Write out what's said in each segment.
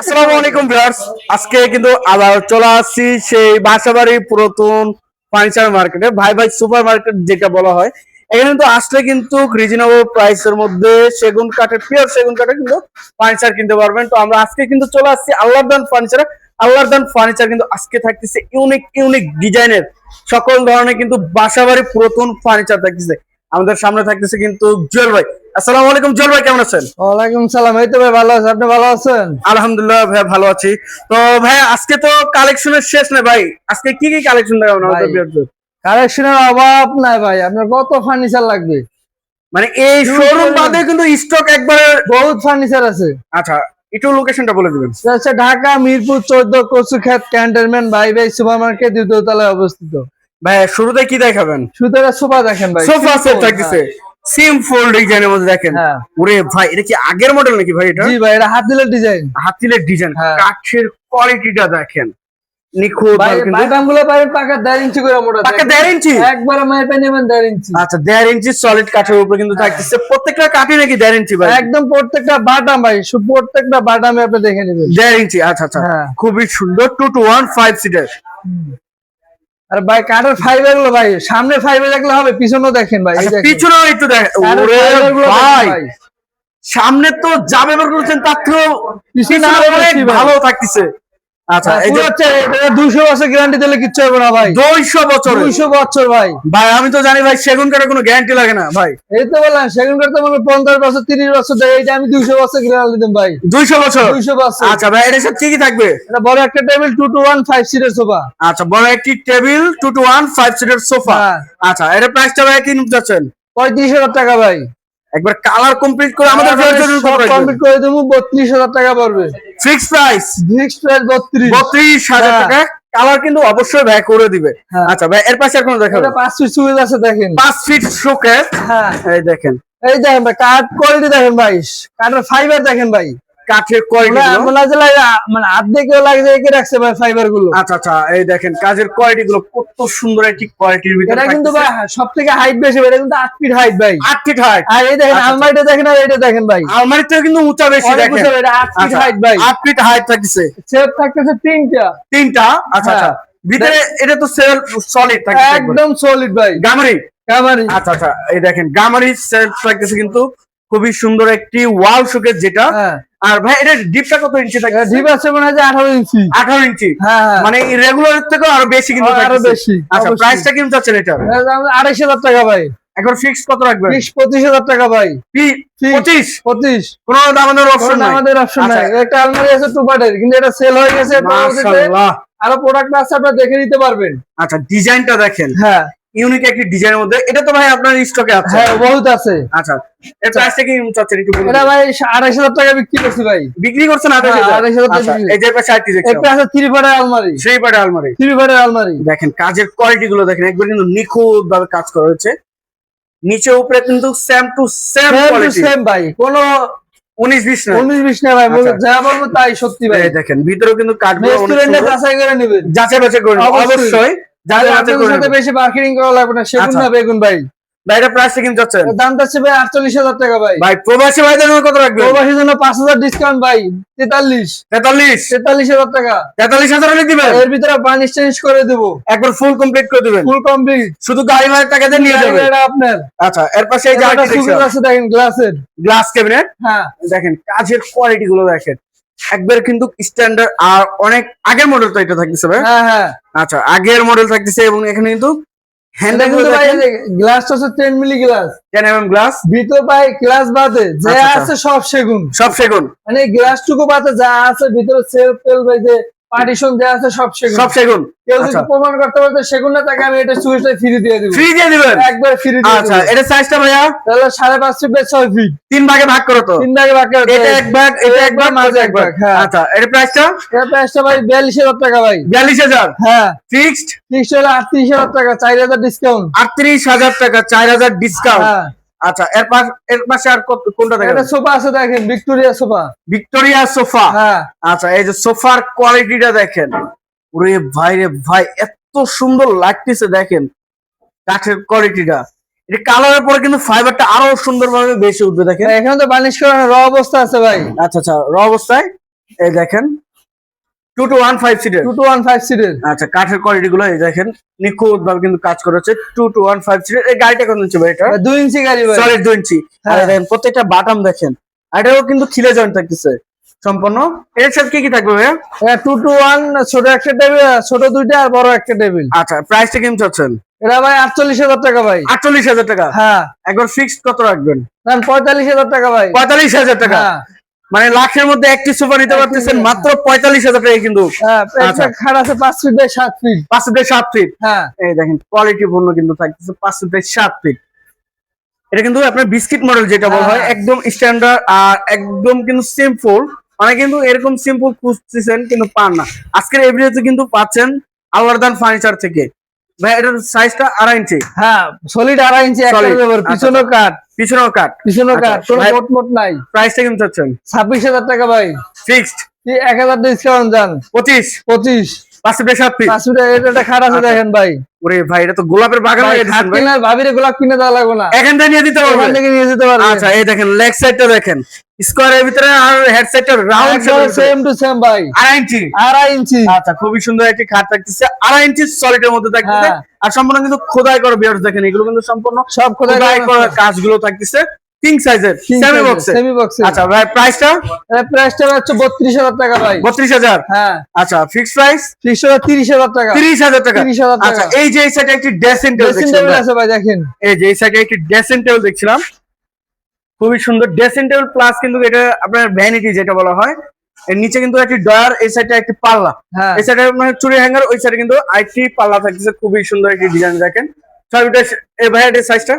আসসালামু আলাইকুম ভিউয়ার্স। আজকে কিন্তু আবার চলে আসছি সেই বাসাবাড়ি পুরাতন ফার্নিচার মার্কেটে, ভাই ভাই সুপার মার্কেট যেটা বলা হয়। এখানে কিন্তু আসলে কিন্তু রিজনেবল মধ্যে সেগুন কাঠের সেগুন কাঠের কিন্তু ফার্নিচার কিনতে পারবেন। তো আমরা আজকে কিন্তু চলে আসছি আল্লাহদান ফার্নিচার আল্লাহদান ফার্নিচার কিন্তু আজকে থাকতেছে ইউনিক ইউনিক ডিজাইনের সকল ধরনের কিন্তু বাসাবাড়ি পুরাতন ফার্নিচার থাকতেছে। আমাদের সামনে থাকতেছে কিন্তু জুয়েল ভাই। আসসালামু আলাইকুম জুয়েল ভাই কেমন আছেন? ওয়ালাইকুম সালাম এই তো ভাই ভালো আছে আপনি ভালো আছেন? আলহামদুলিল্লাহ ভাই ভালো আছি। তো ভাই আজকে তো কালেকশনের শেষ না ভাই। আজকে কি কি কালেকশন দেখাবেন আমাদের viewers-দের? কালেকশনের অভাব নাই ভাই আপনার কত ফার্নিচার লাগবে? মানে এই শোরুম বাদে কিন্তু স্টক একবারে বহুত ফার্নিচার আছে। আচ্ছা একটু লোকেশনটা বলে দিবেন। হচ্ছে ঢাকা মিরপুর চোদ্দ কচুখ্যাত ক্যান্টনমেন্ট ভাই ভাই সুপার মার্কেট দ্বিতীয় তলায় অবস্থিত। ভাই শুরুতে কি দেখাবেন? সুতরাং সোফা দেখেন ভাই সোফা সেট থাকতেছে। সিম্পল ডিজাইনের মধ্যে দেখেন। হ্যাঁ। ওরে ভাই এটা কি আগের মডেল নাকি ভাই এটা? জি ভাই এটা হাত দিলের ডিজাইন হাতিলের ডিজাইন হ্যাঁ। কাঠের কোয়ালিটিটা দেখেন। নিখুঁত পাকা দেড় ইঞ্চি করে মোটা পাকা দেখেন। দেড় ইঞ্চি একবার নেবেন দেড় ইঞ্চি আচ্ছা দেড় ইঞ্চি সলিড কাঠের উপরে কিন্তু হ্যাঁ। থাকতেছে। প্রত্যেকটা নাকি দেড় ইঞ্চি ভাই? একদম প্রত্যেকটা বাটাম ভাই সু- প্রত্যেকটা বাটামে আপনি দেখে নেবেন। দেড় ইঞ্চি আচ্ছা আচ্ছা। খুবই সুন্দর two two one five seater আর ভাই কাঠের ফাইবারগুলো ভাই সামনে ফাইবার দেখলে হবে পিছনেও দেখেন ভাই আচ্ছা পিছনেও একটু দেখেন ভাই। সামনে তো যাবে বের করছেন তার থেকেও পিছনে পিছনে। ভালো থাকতেছে আচ্ছা এটা 200 বছর গ্যারান্টি দিলে কিচ্ছু হবে না ভাই। দুইশো বছর 200 বছর ভাই। ভাই আমি তো জানি ভাই সেগুন কোনো গ্যারান্টি লাগে না ভাই। এই তো বললাম সেগুন করতে মনে হয় 50 বছর 30 বছর দেয় এইটা আমি 200 বছর গ্যারান্টি দিতাম ভাই। দুইশো বছর? 200 বছর। আচ্ছা ভাই কি কি থাকবে? এটা বড় একটা টেবিল 2 টু 1 5 সিটের সোফা আচ্ছা বড় একটি table two two one five seater sofa হ্যাঁ। আচ্ছা এটা প্রাইসটা ভাই কি নিতে যাচ্ছেন? 35000 টাকা ভাই। একবার কালার কমপ্লিট করে আমাদের কমপ্লিট করে দেবো 32000 টাকা পড়বে। ফিক্স প্রাইস ফিক্স প্রাইস 32 বত্রিশ হাজার হ্যাঁ। টাকা? কালার কিন্তু অবশ্যই ব্যয় করে দিবে। হ্যাঁ। আচ্ছা ভাই এর পাশে এখন দেখেন পাঁচ এটা 5 ফিট সুবিধা আছে দেখেন। পাঁচ ফিট শোকে হ্যাঁ। এই দেখেন। এই দেখেন ভাই কাঠ কোয়ালিটি দেখেন ভাই। কাঠের ফাইবার দেখেন ভাই। কাঠের কোয়ালিটি মানে মনে আর্ধেকেও লাগে এঁকে রাখছে ভাই ফাইবারগুলো আচ্ছা আচ্ছা এই দেখেন কাজের কোয়ালিটি গুলো কত সুন্দর একটি কোয়ালিটির ভিতরে এটা কিন্তু ভাই সব থেকে হাইট বেশি ভাই, এটা কিন্তু আট ফিট হাইট ভাই। আট ফিট হাইট আর এই দেখেন আচ্ছা, আলমারিটা দেখেন আর এটা দেখেন ভাই। আলমারির থেকে কিন্তু উঁচা বেশি দেখেন। উঁচা এটা আট ফিট আচ্ছা, হাইট ভাই। আট ফিট হাইট থাকছে সেফ থাকতেছে তিনটা। তিনটা? আচ্ছা হ্যাঁ। আচ্ছা ভিতরে এটা তো সেল সলিড একদম সলিড ভাই। গামারি? কামারি আচ্ছা আচ্ছা এই দেখেন গামারি সেলফ থাকতেছে কিন্তু খুবই সুন্দর একটি ওয়াল শোকেস যেটা হ্যাঁ। আর ভাই এটা ডিপটা কত ইঞ্চি থাকে ডিপ আছে মনে হয় যে আঠারো ইঞ্চি আঠারো ইঞ্চি হ্যাঁ মানে রেগুলার থেকে আরও বেশি কিন্তু আরও বেশি, আচ্ছা প্রাইসটা কিন্তু চাচ্ছেন এটা? আড়াইশ হাজার টাকা ভাই। এখন ফিক্স কত রাখবেন? পঁচিশ হাজার টাকা ভাই। পি- Fix। পঁচিশ? পঁচিশ। কোনো দামানোর অপশন নাই? আমাদের অপশন নাই। আচ্ছা। একটা আলমারি আছে টু পার্টের কিন্তু এটা সেল হয়ে গেছে। মাশাআল্লাহ আরও প্রোডাক্ট আছে আপনারা দেখে নিতে পারবেন। আচ্ছা ডিজাইনটা দেখেন। হ্যাঁ। ইউনিক একটি ডিজাইনের মধ্যে। এটা তো ভাই আপনার স্টকে আছে। হ্যাঁ বহুত আছে। আচ্ছা। এর প্রাইসটা কি চাচ্ছেন একটু বলুন। এটা ভাই আড়াইশ হাজার টাকা বিক্রি করছি ভাই। বিক্রি করছেন আঠাশ হ্যাঁ, 28,000 টাকা আচ্ছা এই যে পাশে আরেকটি দেখছি একটা আছে থ্রি পার্টের আলমারি সেই পাটে আলমারি থ্রি পার্টের আলমারি দেখেন কাজের কোয়ালিটি গুলো দেখেন একবার কিন্তু নিখুঁত ভাবে কাজ করা হয়েছে। নিচে উপরে কিন্তু same to same quality same ভাই কোনো উনিশ বিশ না উনিশ বিশ না ভাই আচ্ছা। যা বলব তাই সত্যি ভাই। দেখেন ভিতরেও কিন্তু কাঠগুলো অনেক যাচাই করে নেবেন। যাচাই বাছাই করে। অবশ্যই। সাথে বেশি মার্কেটিং করা লাগবে না সেগুন আচ্ছা। না বেগুন ভাই। ভাই এটা প্রাইসটা কিন্তু যাচ্ছেন এর দামটা ভাই আটচল্লিশ হাজার টাকা ভাই। ভাই প্রবাসী ভাইদের জন্য কত রাখবেন প্রবাসীর জন্য পাঁচ হাজার ডিসকাউন্ট ভাই তেতাল্লিশ। তেতাল্লিশ? তেতাল্লিশ হাজার টাকা। তেতাল্লিশ হাজার হলে দিবেন? এর ভিতরে চেঞ্জ করে দেবো। একবার ফুল কমপ্লিট করে দিবেন। ফুল কমপ্লিট শুধু গাড়ি ভাড়ার টাকা দিয়ে নিয়ে এটা আপনার। আচ্ছা এর পাশে এই যে আছে দেখেন গ্লাসের গ্লাস ক্যাবিনেট হ্যাঁ। দেখেন কাজের কোয়ালিটি গুলো দেখেন। একবার কিন্তু স্ট্যান্ডার্ড আর অনেক আগের মডেল তো এটা থাকতেছে ভাই। হ্যাঁ হ্যাঁ। আচ্ছা আগের মডেল থাকতেছে এবং এখানে কিন্তু হ্যান্ডেল হচ্ছে টেন মিলি গ্লাস গ্লাস ভিতর পাই গ্লাস বাদে যা আচ্ছা, আচ্ছা। আছে সব সেগুন। সব সেগুন। মানে গ্লাস টুকু বাদে যা আছে ভিতরে সেলফ ফেল ভাই যে পার্টিশন যা আছে সব সেগুন। সব সেগুন। কেউ যদি আচ্ছা। প্রমাণ করতে পারতো সেগুন না তাকে আমি এটা সুইচটা ফ্রি দিয়ে দিব। ফ্রি দিয়ে দিবেন? একবার ফ্রি দিয়ে আচ্ছা এটা সাইজটা ভাইয়া? তাহলে সাড়ে পাঁচ ফিট বাই ছয় ফিট। তিন ভাগে ভাগ করো তো। তিন ভাগে বাকি এটা এক ভাগ এটা এক ভাগ মাঝে এক ভাগ। ভাগ, হ্যাঁ। আচ্ছা এটা প্রাইসটা এটা প্রাইসটা ভাই বিয়াল্লিশ হাজার টাকা ভাই। বিয়াল্লিশ হাজার? হ্যাঁ। ফিক্সড ফিক্সড হলো আটত্রিশ হাজার টাকা চার হাজার ডিসকাউন্ট আটত্রিশ হাজার টাকা চার হাজার ডিসকাউন্ট হ্যাঁ। আচ্ছা এর পাশ এর পাশে আর কোনটা দেখেন? একটা সোফা আছে দেখেন ভিক্টোরিয়া সোফা। Victoria sofa? হ্যাঁ। আচ্ছা এই যে সোফার কোয়ালিটিটা দেখেন। ওরে ভাই রে ভাই এত সুন্দর লাগতেছে দেখেন কাঠের কোয়ালিটিটা। এটা কালারের পরে কিন্তু ফাইবারটা আরও সুন্দরভাবে বেশি উঠবে দেখেন। এখানে তো বানিশ করানো র অবস্থা আছে ভাই। আচ্ছা আচ্ছা র অবস্থায় এই দেখেন। টু টু ওয়ান ফাইভ সিটের টু টু ওয়ান ফাইভ সিটের আচ্ছা কাঠের কোয়ালিটি গুলো এই দেখেন নিখুঁত ভাবে কিন্তু কাজ করেছে টু টু ওয়ান ফাইভ সিটের এই গাড়িটা কত ইঞ্চি ভাই এটা? দুই ইঞ্চি গাড়ি ভাই। সলিড দুই ইঞ্চি। হ্যাঁ। দেখেন প্রত্যেকটা বাটাম দেখেন এটাও কিন্তু খিলে জয়েন্ট থাকতেছে সম্পূর্ণ। এর সাথে কি কি থাকবে ভাইয়া? টু টু ওয়ান ছোট একটা টেবিল ছোট দুইটা আর বড় একটা টেবিল আচ্ছা প্রাইসটা কেমন চাচ্ছেন? এটা ভাই আটচল্লিশ হাজার টাকা ভাই। আটচল্লিশ হাজার টাকা? হ্যাঁ। একবার ফিক্সড কত রাখবেন? পঁয়তাল্লিশ হাজার টাকা ভাই। পঁয়তাল্লিশ হাজার টাকা। হ্যাঁ। মানে লাখের মধ্যে একটি সোফা নিতে পারতেছেন মাত্র পঁয়তাল্লিশ হাজার টাকা কিন্তু হ্যাঁ আচ্ছা। একটা খাট আছে পাঁচ ফিট বাই সাত ফিট। পাঁচ ফিটের সাত ফিট। হ্যাঁ। এই দেখেন কোয়ালিটি পূর্ণ কিন্তু থাকতেছে পাঁচ ফিটের সাত ফিট। এটা কিন্তু আপনার বিস্কিট মডেল যেটা বলা হয় হ্যাঁ। একদম স্ট্যান্ডার্ড আর একদম কিন্তু সিম্পল মানে কিন্তু এরকম সিম্পল খুঁজতেছেন কিন্তু পান না। আজকের এভিডিওতে কিন্তু পাচ্ছেন আওয়ারদান ফার্নিচার থেকে। ভাই এটার সাইজটা আড়াই ইঞ্চি হ্যাঁ সলিড আড়াই ইঞ্চি একটা Solid, দেবো। পিছনেও কাট পিছনেও কাঠ কোনো মোট মোট নাই। প্রাইসটা কিন্তু চাচ্ছেন ছাব্বিশ হাজার টাকা ভাই। ফিক্সড এক হাজার ডিসকাউন্ট পঁচিশ? পঁচিশ। সাত এটা খাট আছে আচ্ছা। দেখেন ভাই। ওরে ভাই এটা তো গোলাপের বাগান ভাবিরে গোলাপ কিনে দেওয়া লাগবে না। এখান থেকে নিয়ে দিতে থেকে নিয়ে যেতে পারবে। আচ্ছা এই দেখেন লেগ সাইডটা দেখেন। স্কোয়ারের ভিতরে আর হেড সাইডটা রাউন্ড সেম টু সেম ভাই। আড়াই ইঞ্চি। আড়াই ইঞ্চি। আচ্ছা খুবই সুন্দর একটি খাট থাকতেছে। আড়াই ইঞ্চি সলিডের মধ্যে থাকতেছে। হ্যাঁ। আর সম্পূর্ণ কিন্তু খোদাই করে বিয়ার্স দেখেন এগুলো কিন্তু সম্পূর্ণ সব খোদাই করা কাজগুলো থাকতেছে। কিং সাইজের সেমি বক্সে সেমি বক্সে আচ্ছা ভাই প্রাইসটা প্রাইসটা হচ্ছে বত্রিশ হাজার টাকা ভাই। বত্রিশ হাজার? হ্যাঁ। আচ্ছা ফিক্সড প্রাইস তিরিশ হাজার টাকা। তিরিশ হাজার টাকা। 30,000 টাকা। আচ্ছা এই যে এই সাইডে একটি ড্রেসিং টেবিল আছে ভাই দেখেন। এই যে এই সাইডে একটি ড্রেসিং টেবিল দেখছিলাম। খুবই সুন্দর ড্রেসিং টেবিল প্লাস কিন্তু এটা আপনার ভ্যানিটি যেটা বলা হয়। এর নিচে কিন্তু একটি ডয়ার এই সাইডে একটি পাল্লা। হ্যাঁ। এই সাইডে মানে চুরি হ্যাঙ্গার ওই সাইডে কিন্তু আরেকটি পাল্লা থাকতেছে। খুবই সুন্দর একটি ডিজাইন দেখেন। ছয় ফিটের এই ভাইয়াটির সাইজটা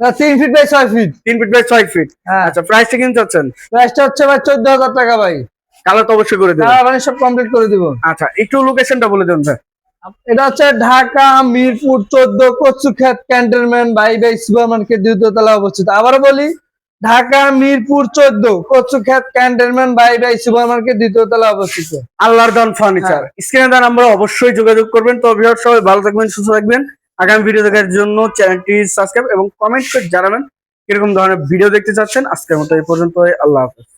না, তিন ফিট বাই ছয় ফিট তিন ফিট বাই ছয় ফিট হ্যাঁ। আচ্ছা প্রাইসটা কিন্তু চাচ্ছেন? প্রাইসটা হচ্ছে ভাই চোদ্দ হাজার টাকা ভাই। কালার তো অবশ্যই করে দেবেন। তারা মানে সব কমপ্লিট করে দিব। আচ্ছা একটু লোকেশনটা বলে দেবেন ভাই। এটা হচ্ছে ঢাকা মিরপুর চোদ্দ Kachukhet cantonment bye bye super market দ্বিতীয়তলা অবস্থিত। আবার বলি ঢাকা মিরপুর চোদ্দ Kachukhet cantonment bye bye super market দ্বিতীয় তলা অবস্থিত। আল্লাহর দান ফার্নিচার। স্ক্রিনে দেন আমরা অবশ্যই যোগাযোগ করবেন। তো ভিউয়ার সবাই ভালো থাকবেন সুস্থ থাকবেন। আগামী ভিডিও দেখার জন্য চ্যানেলটি সাবস্ক্রাইব এবং কমেন্ট করে জানাবেন কীরকম ধরনের ভিডিও দেখতে চাচ্ছেন। আজকের মতো এই পর্যন্ত আল্লাহ হাফেজ।